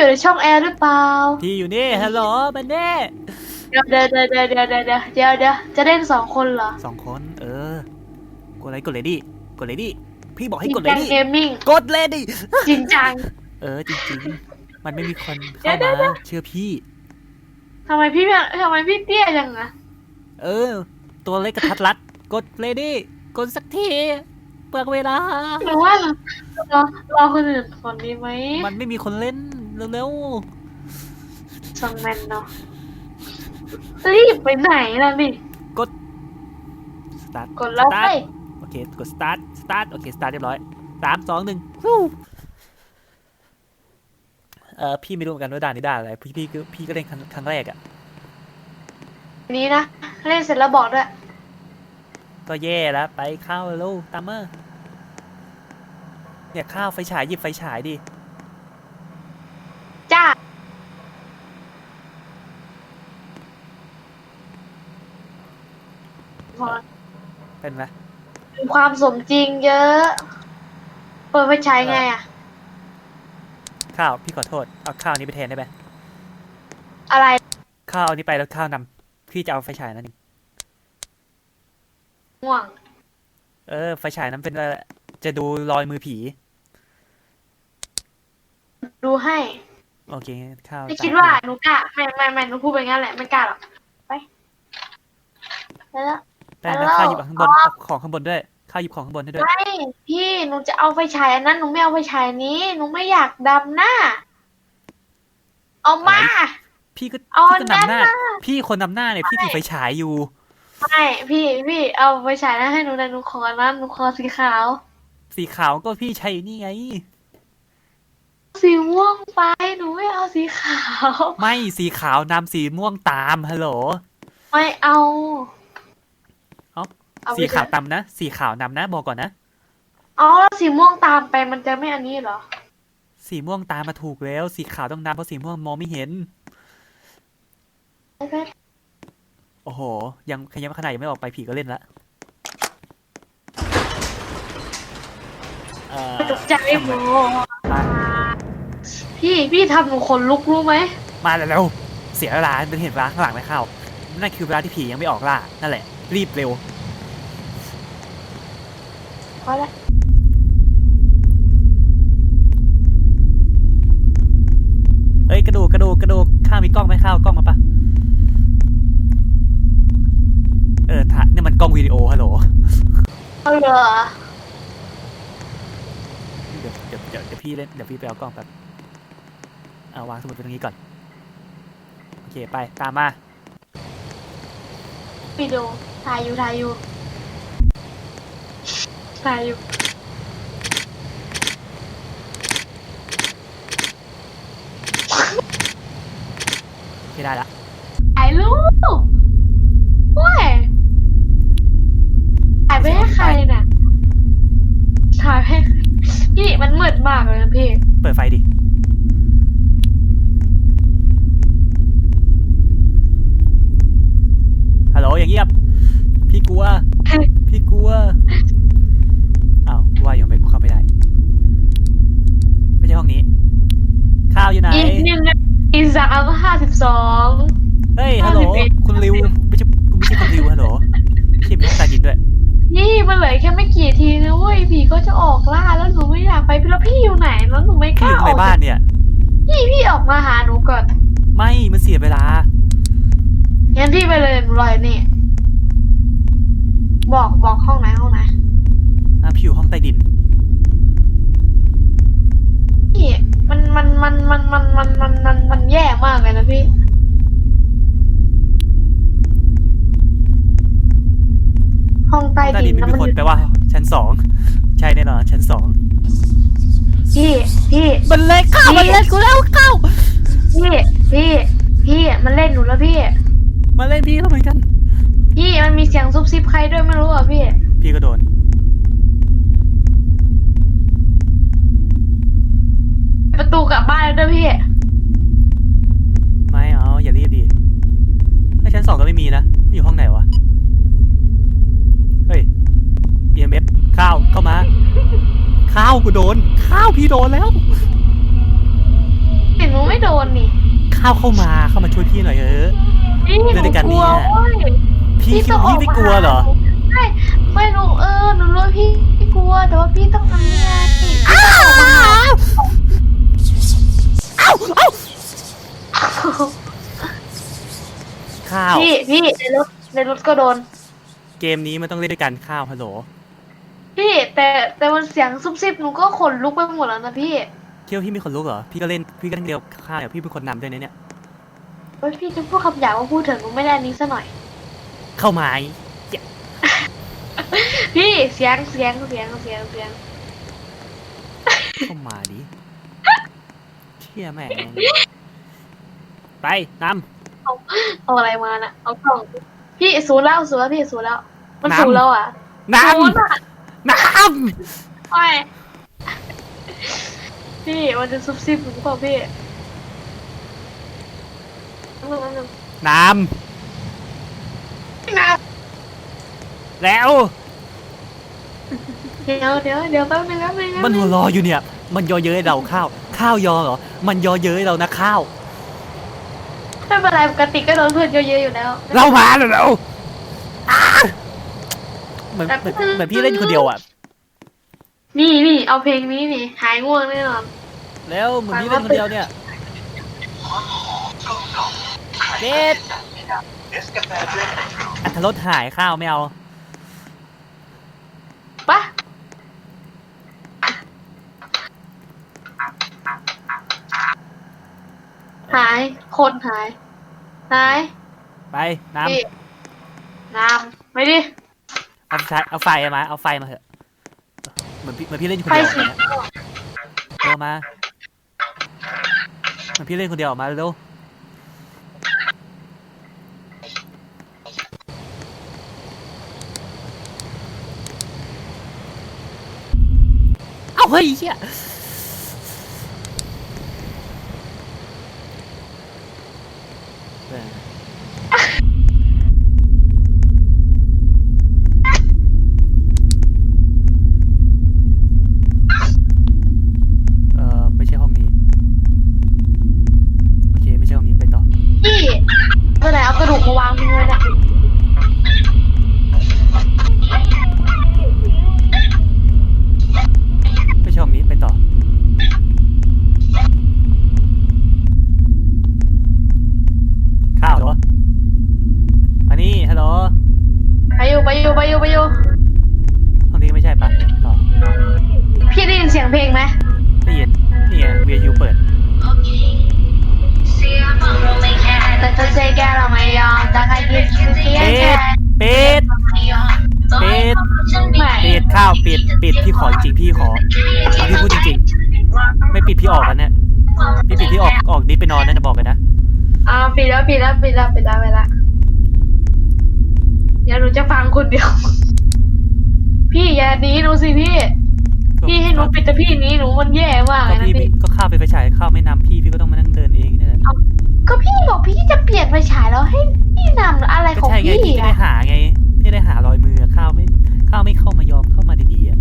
อยู่ในช่องแอร์หรือเปล่า พี่อยู่นี่ฮัลโหลบันเน่เดี๋ยวเดี๋ยวเดี๋ยวเดี๋ยวเดี๋ยวเดี๋ยวเดี๋ยวเดี๋ยวเดี๋ยวจะเล่นสองคนเหรอสองคนเออกดอะไรกดเลยดิกดเลยดิพี่บอกให้จริกงดเลจัยงดิเกมมิ่งกดเลยดิจริงจังเออจริงๆ มันไม่มีคนเดี๋เข้ายวเดี๋ยวมาเชื่อพี่ทำไมพี่ไม่ทำไมพี่เตี้ยจังอะเออ ตัวเล็กกระทัดรัด กดเลยดิกดสักทีเปลืองเวลาหรือว่าเรารอคนอื่นคนดีไหมมันไม่มีคนเล่น เร็วซังแมนเนาะรีบไปไหนล่ะนี่ๆ กด start กดแล้ว start ไปโอเคกด start start โอเค start เรียบร้อยสามสองหนึ่งฟู้เออพี่ไม่รู้เหมือนกันว่าด่านนี้ด่านอะไร พี่พี่ก็พี่ก็เล่นครั้งครั้งแรกอะ นี้นะเล่นเสร็จแล้วบอกด้วยก็แย่แล้ว ไปเข้าเร็วตามมาเนี่ยข้าวไฟฉายหยิบไฟฉายดิ จ้าพอ เป็นไหมมีความสมจริงเยอะ เปิดไฟใช้ไงอะข้าวพี่ขอโทษเอาข้าวนี้ไปแทนได้ไหมอะไร ข้าวเอานี้ไปแล้วข้าวนำพี่จะเอาไฟฉายนั่นเองง่วง เออ ไฟฉายนั้นเป็นอะไรจะดูรอยมือผี ดูให้ โอเคข้าวไม่จ่ยคิดว่าหนูกล้าไม่ไม่ไม่หนูพูดไปงั้นแหละไม่กล้าหรอก ไปไปแล้ว แต่แล้นะวข้าวหยิบข้างบนอ๋อเอาของข้างบนด้วยข้าวหยิบของข้างบนให้ด้วย ไม่พี่หนูจะเอาไฟฉายอันนั้นหนูไม่เอาไฟฉายนี้หนูไม่อยากดำหน้า เอามา พี่ก็เอาพี่ก็อันนั้นนำหน้าน่ะ พี่คนนำหน้าเนี่ยพี่ถือไฟฉายอยู่ ไม่พี่พี่เอาไฟฉายนั้นให้หนูนะหนูขอนั้นหนูขอสีขาว สีขาวก็พี่ใช้นี่ไง สีม่วงไปหนูไม่เอาสีขาว ไม่สีขาวนำสีม่วงตามฮัลโหล ไม่เอา เอ้าเอาไปสีขาวเถอะตามนะ สีขาวนำนะบอกก่อนนะเอาแล้วสีม่วงตามไปมันจะไม่อันนี้เหรอ สีม่วงตามมาถูกแล้ว สีขาวต้องนำเพราะสีม่วงมองไม่เห็นไปไปโอ้โห ยังขยันขนาดยังไม่ออกไปผีก็เล่นละเอ่อตกใจหมดมาพี่พี่ทำหนูขนลุกรู้ไหมมาเร็วๆเสียเวลาเป็นเห็นเวลาข้างหลังไม่เข้านั่นคือเวลาที่ผียังไม่ออกล่านั่นแหละ รีบเร็ว พอละเอ้ยกระดูกกระดูกกระดูกข้าวมีกล้องไหมข้าวกล้องมาปะเออถ่ายนี่มันกล้องวิดีโอฮัลโหลเอาเหรอเดี๋ยวเดี๋ยวเดี๋ยวเดี๋ยวพี่เล่นเดี๋ยวพี่ไปเอากล้องแป๊บเอาวางสมุดไว้ตรงนี้ก่อนโอเคไปตามมา วิดีโอถ่ายอยู่ถ่ายอยู่ ถ่ายอยู่โอเคได้ละถ่ายรูปเว้ยถ่ายไปให้ใครน่ะถ่ายให้ใครพี่มันมืดมากเลยนะพี่ เปิดไฟดิ ฮัลโหลอย่างเงียบ พี่กลัว พี่กลัวอ้า วว่ายังไงกูเข้าไม่ได้ ไม่ใช่ห้องนี้ ข้าวอยู่ไหน อีกหนึ่งอีสามห้าสิบสองเฮ้ย ฮัลโหล51คุณริว ไม่ใช่คุณไม่ใช่คุณริวฮัลโหลใช่มีห้องใต้ดินด้วย นี่มันเหลือแค่ไม่กี่ทีนะเว้ยผีก็จะออกล่าแล้วหนูไม่อยากไปแล้วพี่อยู่ไหนแล้วหนูไม่กพี่อล้ายู่อในอกบ้านเนี่ย พี่พี่ออกมาหาหนูก่อนไม่ มันเสียเวลา งั้นพี่ไปเลยหนูรออยู่นี่บอกบอกห้องไหนห้องไหน อะพี่อยู่ห้องใต้ดิน พี่มันมันมันมันมันมันมันมันมันแย่มากเลยนะพี่ ห้องใต้ใต้ดิดินนไม่นะมีมันคนแปลว่า ชั้นสองใช่แน่นอนชั้นสองพี่พี่ มันเล็กข้าวนี่มันเล่นกูแล้วข้าวพี่พี่พี่มันเล่นหนูแล้วพี่ มาเล่นพี่เขาเหมือนกัน พี่มันมีเสียงซุบซิบใครด้วยไม่รู้อะพี่พี่ก็โดน ประ ตูกลับบ้านแล้วด้วยพี่ ไม่เอาอย่ารีบดิถ้าชั้นสองก็ไม่มีนะมันอยู่ห้องไหนวะ เฮ้ย EMF ข้าวเข้ามา ข้าวกูโดน ข้าวพี่โดนแล้วหนูไม่ข้าวเข้ามาเข้ามาช่วยพี่หน่อยเออพี่หเล่นด้วยกันนูกลัวเนี่ยเว้ยพี่คิดว่าพี่ไม่กลัวเหรอ ใช่ไม่หนูเออหนูรู้ว่าพี่พี่กลัวแต่ว่าพี่ต้องทำยังไงอ้าวอ้าวอ้าวข้าว พี่พี่ในรถในรถก็โดน เกมนี้มันต้องเล่นด้วยกันข้าวฮัลโหล พี่แต่แต่มันเสียงซุบซิบหนูก็ขนลุกไปหมดแล้วนะพี่เที่ยวพี่มีคนลุกเหรอ พี่ก็เล่น พี่ก็เล่นเดียวข้าวเนี่ยพี่เป็นคนนำด้วยนะเนี่ย เฮ้ยพี่จะพูดคำหยาบว่าพูดถึงหนูไม่ได้อันนี้ซะหน่อย เข้ามาไอ้พี่เสียงเสียงเสียงเสียงเสียงเข้ามาดิเชี่ยแม่งไปนเอาอะไรมาน่ะ เอากล่อง พี่ศูนย์แล้วศูนย์แล้วพี่ศูนย์แล้ว มันน้ำศูนย์แล้วอะำน้ศูนย์อะำน้ไม่พี่มันจะซุบซิบหรือเปล่าพี่นึงนึงำน้น้ำแล้วำเดี๋ยวเดี๋ยวเดี๋ยวแป๊บนึงแป๊บนึงแป๊บมันนึหัวงรออยู่เนี่ย มันยอเย้ยเราข้าว ข้าวยอเหรอ มันยอเย้ยเรานะข้าว ไม่เป็นไรปกติก็โดนเพื่อนเยอะๆอยู่แล้วเรามาแล้วเราเหมือนเหมือนเหมือนพี่เล่นคนเดียวอะ นี่นี่เอาเพลงนี้นี่หายง่วงแน่นอนแล้วเหมือนพี่เล่นคนเดียวเนี่ยเด็ดอัตรสหายข้าวไม่เอา หาย คนหาย หายไปน้พี่น้ำไม่ดิำเอาไฟเอาไฟมาเอาไฟมาเถอะเหมือนพี่เหมือนพี่เล่นคนไฟเดียวสีเนี่ยเร็วมาเหมือนพี่เล่นคนเดียวออกมาเร็วเอาเฮ้ยเฮีย ปิดข้าวปิดปิดพี่ขอจริงๆพี่ขอพี่พูดจริงๆ ไม่ปิดพี่ออกกันเนี่ยพี่ปิดพี่ออกออกดิสไปนอนนั่นจะบอกกันนะอ่าปิดแล้วปิดแล้วปิดแล้วปิดแล้วไปละเดี๋ยวหนูจะฟังคนเดียว พี่อย่าหนีหนูสิพี่ พี่ให้หนูปิดแต่พี่หนี้หนูมันแย่มากเลก็ยนะพี่ไม่พี่ก็ข้าวไปไฟฉายข้าวไม่นำพี่พี่ก็ต้องมานั่งเดินเองนี่แหละก็พี่บอกพี่จะเปลี่ยนไฟฉายแล้วให้พี่นำอะไรก็ของใช่ไงพี่พี่จะได้อะหาไง พี่ได้หารอยมืออะข้าวไม่ข้าวไม่เข้ามายอมเข้ามาดีๆอะ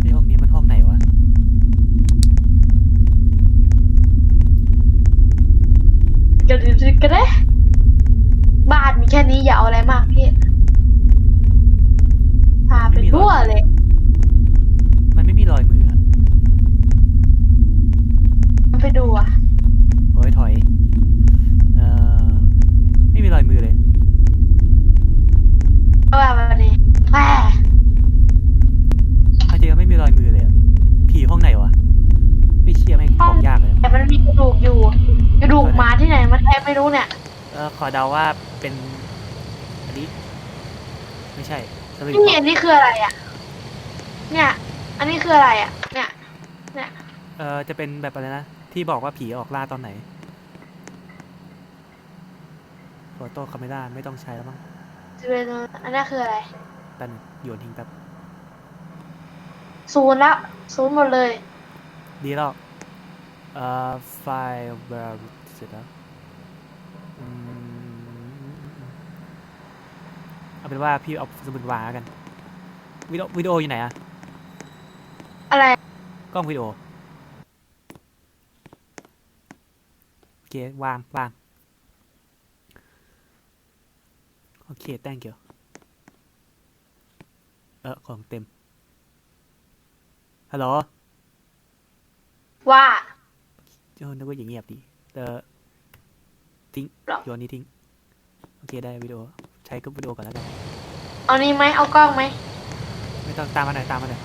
ไอ้ห้องนี้มันห้องไหนวะจะดื้อๆก็ได้บ้านมีแค่นี้อย่าเอาอะไรมากพี่พาไปทั่วเลย มันไม่มีรอยมืออะ ไปดูอะ โอ้ยถอย เอ่อ ไม่มีรอยมือเลย เอาแบบนี้แหม อาจจะไม่มีรอยมือเลยอะผีห้องไหนวะ ไม่เชี่ยแม่งบอกยากเลยอะ แต่มันมีกระ ดูกอยู่กระดูกหมาที่ไหนมันแทบไม่รู้เนี่ยเออขอเดาว่าเป็นอันนี้ไม่ใช่สลิงพี่อันนี้คืออะไรอะ เนี่ย อันนี้คืออะไรอะ เนี่ย เนี่ยเออจะเป็นแบบอะไรนะที่บอกว่าผีออกล่าตอนไหนโฟโต้คาเมราไม่ต้องใช้แล้วมั้งจะเป็นอันนี้คืออะไรแปันโยนทิ้งแบบศูนย์ละศูนย์หมดเลย ดีแล้ว อ่อไฟล์แบบเสร็จแล้วอืมเอาเป็นว่าพี่เอาสมุดวางกันวิดีโอวิดีโออยู่ไหนอะอะไรกล้องวิดีโอโอเควางวางโอเคแต่งเกี่ยวเออของเต็มฮัลโหลว่า โอ้นึกว่าอย่างเงียบดีแต่ทิ้งหรอโยนนี้ทิ้ง โอเคได้วิดีโอ ใช้ก็วิดีโอก่อนแล้วกัน เอานี่ไหมเอากล้องไหม ไม่ต้องตามมาหน่อยตามมาหน่อย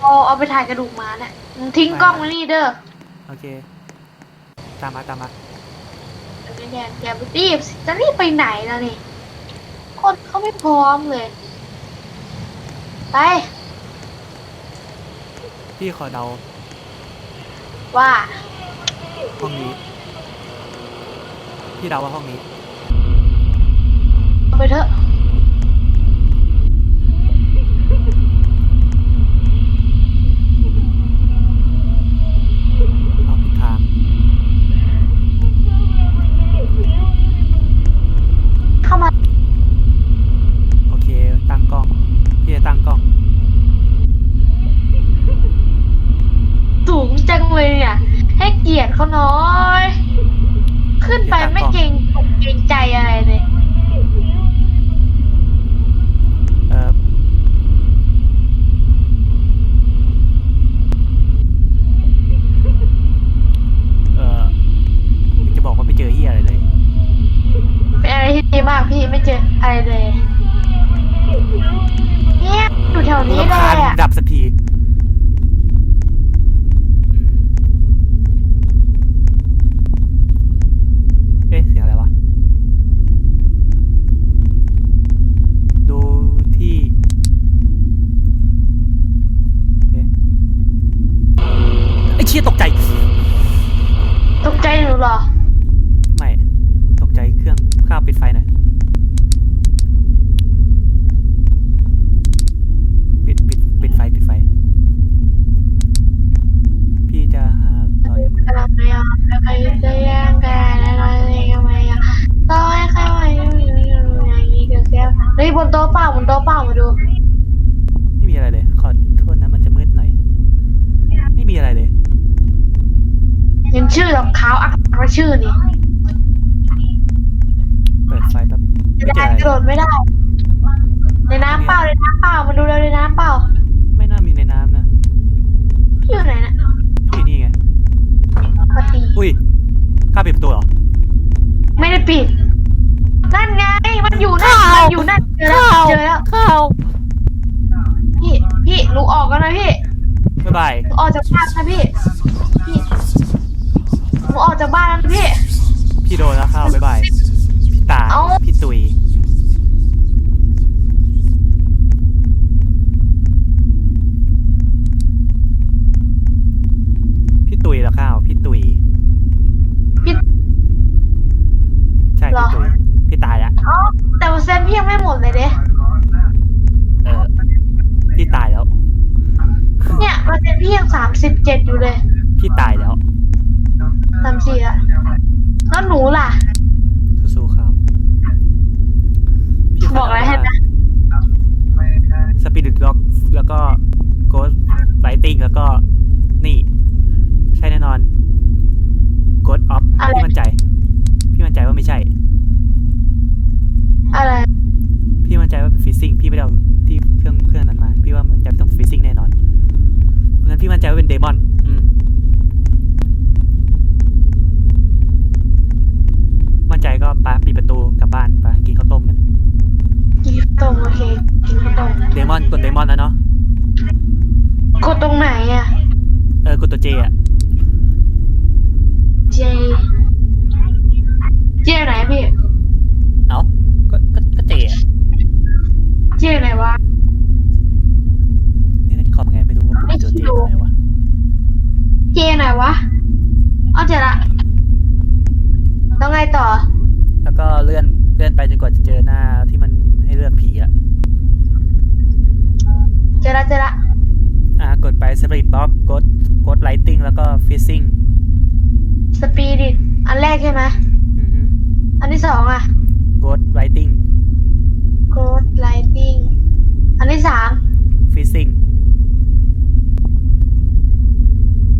เอาเอาไปถ่ายกระดูกหมาเนี่ยมึงทิ้งกล้องไว้นี่เด้อโอเค ตามมาตามมาเดี๋ยวเนี่ยอย่าไปรีบสิจะรีบไปไหนล่ะนี่ คนเขาไม่พร้อมเลย ไปพี่ขอเดาว่า ห้องนี้ พี่เดาว่าห้องนี้ เอาไปเถอะ เอาผิดทาง เข้ามา โอเค ตั้งกล้อง พี่จะตั้งกล้อง สูงจังเลยเนี่ย ให้เกียรติเขาน้อย ขึ้นไปไม่เกรงอกเกรงใจอะไรเลยเออเอออยากจะบอกว่าไม่เจอเฮียอะไรเลย เป็นอะไรที่ดีมากพี่ไม่เจออะไรเลย เนี่ยอยู่แถวนี้เลรำคาญยอะดับสักที บนโต๊ะเปล่าบนโต๊ะเปล่ามาดู ไม่มีอะไรเลย ขอโทษนะมันจะมืดหน่อย ไม่มีอะไรเลย เห็นชื่อรองเท้าอักษรชื่อนี่เปิดไฟแป๊บจะไม่เจได้ออะไรกระโดดไม่ได้ ในน้ำเปล่าในน้ำเปล่ามาดูเลยในน้ำเปล่าไม่น่ามีในน้ำนะพี่อยู่ไหนนะนี่นี่ไงปฏิอุ้ยข้าปิดประตูเหรอ ไม่ได้ปิด นั่นไง มันอยู่นั่นข้าวมันอยู่นั่น เจอแล้ว เจอแล้ว ข้าวพี่ พี่หนูออกกันนะพี่บ๊ายบายหนูออกจากบ้านนะพี่ พี่หนูออกจากบ้านแล้วนะพี่ พี่โดนแล้วข้าวบ๊ายบายพี่ตายเอ้าพี่ตุย พี่ตุยแล้วข้าว พี่ตุย พี่ ใช่ เหรอ พี่ตุยพี่ตายแล้วเอ้าแต่ว่าเซนพี่ยังไม่หมดเลยเด้เออพี่ตายแล้ว เนี่ยเปอร์เซ็นต์พี่ยังสามสิบเจ็ดอยู่เลย พี่ตายแล้ว สามสี่ละแล้วหนูล่ะ สู้ๆครับพี่ บอกอะไรให้นะ สปิริตล็อกแล้วก็โกสไลติงแล้วก็ นี่ ใช่แน่นอนโกดออฟ อะไร พี่มั่นใจ พี่มั่นใจว่าไม่ใช่ อะไร พี่มั่นใจว่าเป็นฟิซซิ่งพี่ไม่ได้เอาที่เครื่องเครื่องนั้นมา พี่ว่ามันจะต้องฟิซซิ่งแน่นอน เพราะฉะนั้นพี่มั่นใจว่าเป็นเดมอน อืม มั่นใจก็ไปปิดประตูกลับบ้านไปกินข้าวต้มกันกินข้าวต้มโอเคกินข้าวต้มเดมอนกดเดมอนแล้วเนาะกดตรงไหนอะ เออกดตัวเจอะเจ เจไหนพี่ เอ้าก็ก็ก็เจอะเจไหนวะ นี่เล่นคอมไงไม่รู้ว่าปุ่มตัวเจตรงไหนวะเจไหนวะ เอาเจอละแล้วไงต่อแล้ว ก็เลื่อนเลื่อนไปจนกว่าจะเจอหน้าที่มันให้เลือกผีอะเจอละเจอละอ่ากดไปสปริตบ็อกกดกดไลติงแล้วก็ฟิซซิ่งสปีดิตอันแรกใช่ไหมอือฮึอันที่สองอะกดไลติงโกรดไลติงอันที่สามฟิซซิ่ง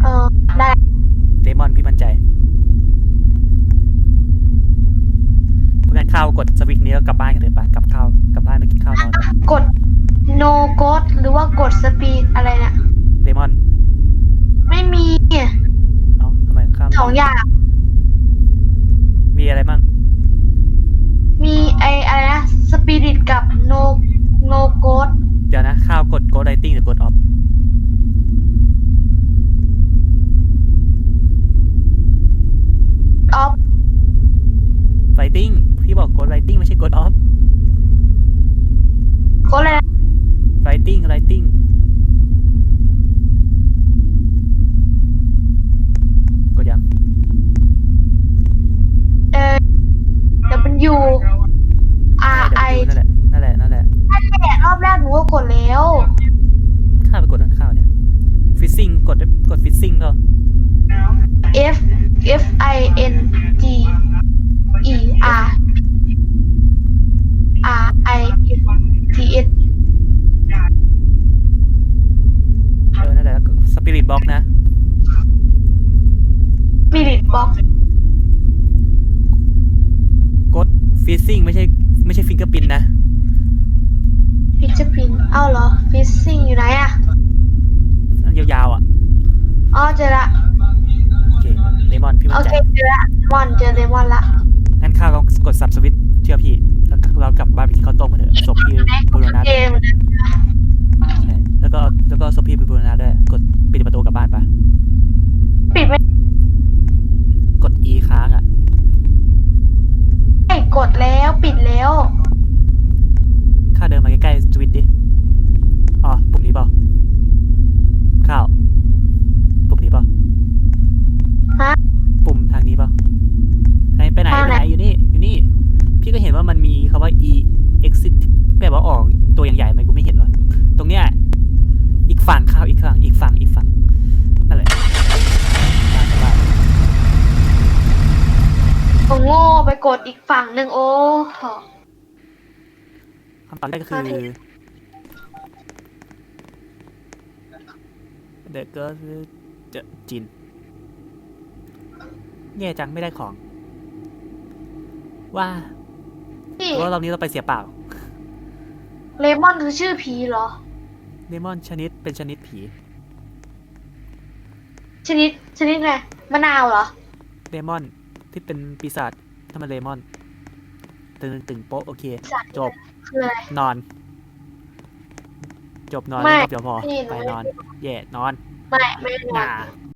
เออได้เดมอนพี่มั่นใจ กดสวิตช์นี้แล้วกลับบ้านกันเลยปะกลับข้าวกลับบ้านไปกินข้าวนอนไปกด no ghost หรือว่ากด speed อะไรนะเดมอนไม่มีเอ้าทำไมข้ามสองอย่าง มีอะไรมั่งมีไออะไรนะ spirit กับ no no ghost เดี๋ยวนะข้าวกด Go Lighting หรือ Ghost Off off Lighting พี่บอก Ghost Lighting ไม่ใช่ Ghost Off ghost อะไรนะ Lighting Lighting กดยัง เออ W R ใช่ I เดี๋ยวดูนั่นแหละ นั่นแหละ นั่นแหละนั่นแหละรอบแรกหนูก็กดแล้วข้าวไปกดหลังข้าวเนี่ย Fishing กดกด Fishing ก็ F F I N G E R R I N T S เออนั่นแหละแล้วก็ Spirit Box นะ Spirit Box กด Fishing ไม่ใช่ไม่ใช่ Fingerprint นะ Fingerprint เอ้าเหรอ Fishing อยู่ไหนอะอันยาวๆอะ อ๋อเจอละ โอเคเลมอนพี่มั่โอนใจเคเจอละมอนเจอเลมอนละงั้นข้าวก็กดสับสวิตช์เชื่อพี่แล้วก็ เรากลับบ้านไปกินข้าวต้มกันเถอะศพพี่บูรณะเกด้วยมใช่แล้วก็แล้วก็ศพพี่ไปบูรณะด้วย กดปิดประตูกลับบ้านปะปิดไม่กด E ค้างอะได้กดแล้วปิดแล้ว ข้าวเดินมาใกล้ๆสวิตช์ดิ อ๋อ ปุ่มนี้เปล่า ข้าว ปุ่มนี้เปล่า ฮะ ปุ่มทางนี้เปล่าไหนไปไหน ทาง ไป ไหน ไหนอยู่นี่ อยู่นี่ พี่ก็เห็นว่ามันมีคำว่า e exit แปลว่าออกตัวอย่างใหญ่ไหมกูไม่เห็นวะตรงเนี้ย อีกฝั่งข้าวอีกฝั่ง อีกฝั่ง อีกฝั่ง นั่นแหละบ้านบ้าน ผมโง่ไปกดอีก ฝั่งหนึ่งโอ้โห คำตอบแรกก็คือโอเค The Ghost จะจินแย่จังไม่ได้ของ ว่านี่ว่ารอบนี้เราไปเสียเปล่าเลมอนคือชื่อผีเหรอเลมอนชนิดเป็นชนิดผีชนิดชนิดไงมะนาวเหรอเลมอนที่เป็นปีศาจถ้ามันเลมอน ตึงตึงโป๊ะโอเคปีศาจจบคืออะไร นอน จบนอนไม่ เดี๋ยวพอนี่หนูไปไม่นอนแย่นอนไม่ ไม่หไม่นา